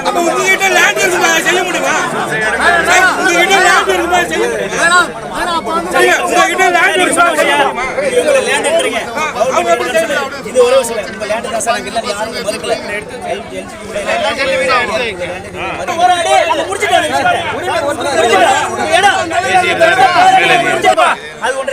அப்ப உங்ககிட்ட லேண்ட் இருக்குமா செய்ய முடியுமா? உங்ககிட்ட லேண்ட் இருக்குமா செய்ய உங்ககிட்ட லேண்ட் இருக்குமா செய்ய முடியுமா? இவங்க லேண்ட் எடுத்துறீங்க. அவங்க எப்படி செய்ய முடியும்? இது ஒரே விஷயம் உங்க லேண்ட் தான் சார். இல்ல யாரும் மறுக்கல. ஒரு அடி அதை முடிச்சிட்டு அது ஒன்று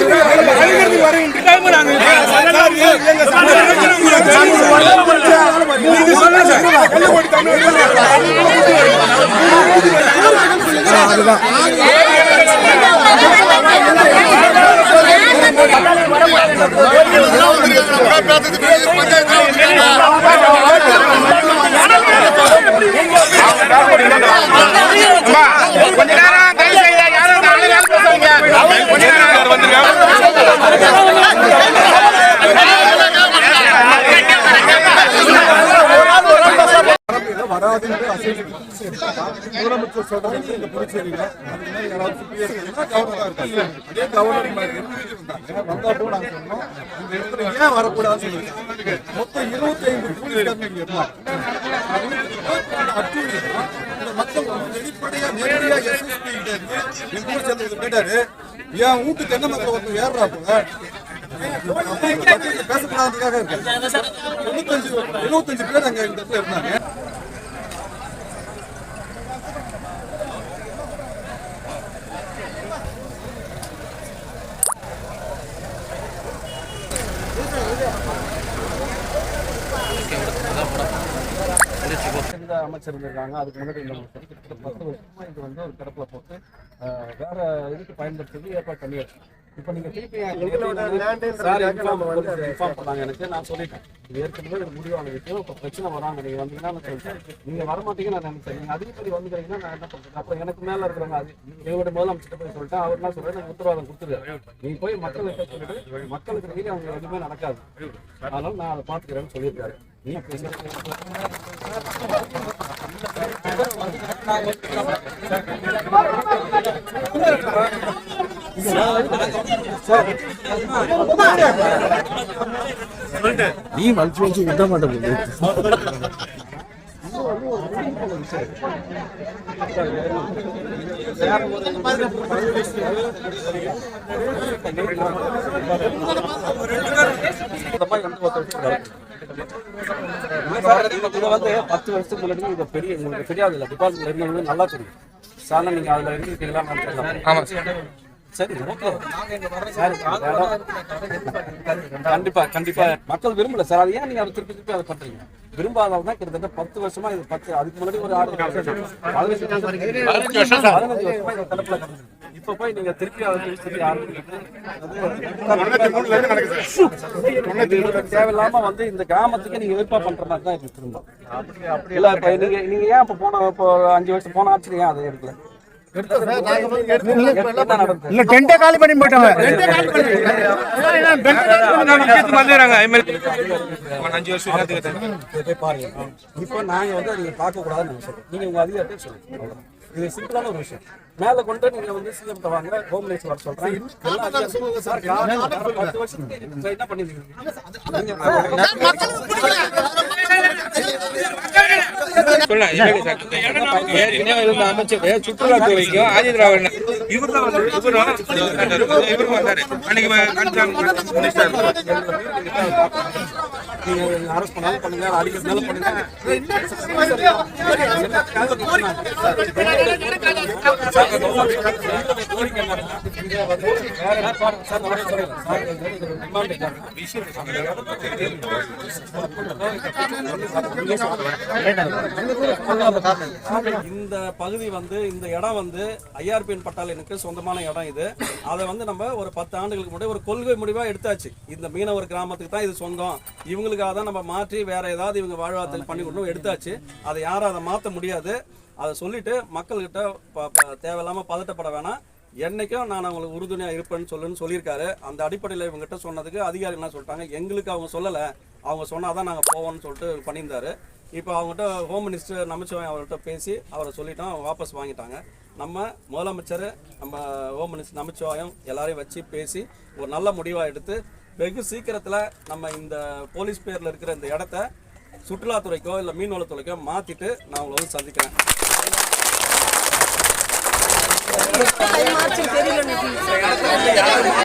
அடிக்கடி நான் வருகின்ற வராதுன்னு முதலமைச்சர் சொல்றது புதுச்சேரியில யாராவது கவர்னரா இருக்காங்க அதே கவர்னர் மாதிரி நாங்க சொன்னோம் இந்த இடத்துல ஏன் வரக்கூடாதுன்னு மொத்தம் இருபத்தி ஐந்து போலீஸ்காரங்க இங்க இருந்தாங்க. இந்த மக்கள் வெளிப்படையா நேரடியா எஸ்எஸ்பி கிட்ட இருந்து எங்க கேட்டாரு என் வீட்டு தென்னை மக்கள் ஒருத்தர் ஏறுறா போல? பேசக்கூடாதுக்காக இருக்கு தொண்ணூத்தஞ்சு எழுபத்தஞ்சு பேர் அங்க இந்த இடத்துல இருந்தாங்க. இந்த அமைச்சர் இருந்திருக்காங்க அதுக்கு முன்னாடி இந்த பத்து வருஷமா இது வந்து ஒரு கிடப்புல போட்டு வேற இதுக்கு பயன்படுத்துறது ஏற்பாடு பண்ணியாச்சு. இப்போ நீங்க திருப்பி சார் இன்ஃபார்ம் இன்ஃபார்ம் பண்ணாங்க எனக்கு. நான் சொல்லிட்டேன். இது ஏற்கனவே ஒரு முடிவான விஷயம் இப்போ பிரச்சனை வராங்க. நீங்க வந்தீங்கன்னா நான் சொல்லிட்டேன் நீங்க வர மாட்டீங்க நான் நினைச்சேன். நீங்க அதிகப்படி வந்துக்கிறீங்கன்னா நான் என்ன பண்றது? அப்புறம் எனக்கு மேல இருக்கிறவங்க அது எங்களோட முதலமைச்சர் போய் சொல்லிட்டேன். அவர் என்ன சொல்றாரு? எனக்கு உத்தரவாதம் கொடுத்துருக்காரு. நீ போய் மக்களுக்கு சொல்லிட்டு மக்களுக்கு அவங்க எதுவுமே நடக்காது. அதனால நான் அதை பாத்துக்கிறேன்னு சொல்லியிருக்காரு. நீ நீ மலிச்சு வச்சு விட மாட்டேங்குது இது வந்து பத்து வருஷத்துக்கு முன்னாடி இது பெரிய உங்களுக்கு தெரியாது இல்லை டிபார்ட்மெண்ட் இருந்தவங்க நல்லா தெரியும் சார் நீங்க அதுல இருந்திருக்கீங்களா ஆமா. சரி ஓகே. சார், கண்டிப்பா கண்டிப்பா. மக்கள் விரும்பல சார். அது ஏன் நீங்க அதை திருப்பி திருப்பி அதை பண்றீங்க? விரும்பாதவங்க கிட்டத்தட்ட பத்து வருஷமா இது பத்து அதுக்கு முன்னாடி ஒரு ஆறு பதினஞ்சு வருஷம் பதினஞ்சு வருஷமா இந்த தடுப்புல கிடக்குது. இப்ப போய் நீங்க திருப்பி அதை திருப்பி ஆரம்பிக்கிறது தேவையில்லாம வந்து இந்த கிராமத்துக்கு நீங்க எதிர்ப்பா பண்ற மாதிரி தான் இது திரும்ப. இல்ல இப்ப நீங்க நீங்க ஏன் இப்ப போன இப்போ அஞ்சு வருஷம் போன ஆட்சி ஏன் அதை எடுக்கல? இல்ல காலி பண்ணி போயிட்டாங்க அஞ்சு வருஷம் பாருங்க இப்போ நாங்க வந்து நீங்க பார்க்க கூடாதுன்னு நான் சொல்றேன். நீங்க உங்க அதிகாரத்தை சொல்லுங்க. இது சிம்பிளான ஒரு விஷயம். மேல கொண்டு நீங்க வந்து சிஎம் வாங்க ஹோம் மினிஸ்டர் வர சொல்றேன். பத்து என்ன பண்ணிருக்கீங்க? சொல்லலாம் இல்லைங்க அமைச்சர் சுற்றுலாத்துறைக்கும் ஆதி திராவிட இவரு வந்தாரு அன்னைக்கு அரெஸ்ட் பண்ணாலும் பண்ணுங்க அடிக்கிறதுனால பண்ணுங்க. இந்த பகுதி வந்து இந்த இடம் வந்து ஐஆர்பிஎன் பட்டாளனுக்கு சொந்தமான இடம் இது. அதை வந்து நம்ம ஒரு பத்து ஆண்டுகளுக்கு முன்னாடி ஒரு கொள்கை முடிவா எடுத்தாச்சு. இந்த மீனவர் கிராமத்துக்கு தான் இது சொந்தம். இவங்களுக்கு இவங்களுக்காக தான் நம்ம மாற்றி வேற ஏதாவது இவங்க வாழ்வாதாரம் பண்ணி கொடுக்கணும் எடுத்தாச்சு. அதை யாரும் அதை மாற்ற முடியாது. அதை சொல்லிட்டு மக்கள்கிட்ட ப- ப- தேவையில்லாம பதட்டப்பட வேணாம். என்னைக்கும் நான் அவங்களுக்கு உறுதுணையாக இருப்பேன்னு சொல்லுன்னு சொல்லியிருக்காரு. அந்த அடிப்படையில் இவங்ககிட்ட சொன்னதுக்கு அதிகாரி என்ன சொல்லிட்டாங்க? எங்களுக்கு அவங்க சொல்லலை. அவங்க சொன்னாதான் நாங்கள் போவோம்னு சொல்லிட்டு பண்ணியிருந்தாரு. இப்போ அவங்ககிட்ட ஹோம் மினிஸ்டர் நமச்சிவாயம் அவர்கிட்ட பேசி அவரை சொல்லிட்டோம். வாபஸ் வாங்கிட்டாங்க. நம்ம முதலமைச்சர் நம்ம ஹோம் மினிஸ்டர் நமச்சிவாயம் எல்லாரையும் வச்சு பேசி ஒரு நல்ல முடிவாக எடுத்து வெகு சீக்கிரத்தில் நம்ம இந்த போலீஸ் பேரில் இருக்கிற இந்த இடத்த சுற்றுலாத்துறைக்கோ இல்லை மீன்வளத்துறைக்கோ மாற்றிட்டு நான் உங்களை வந்து சந்திக்கிறேன். தெரியல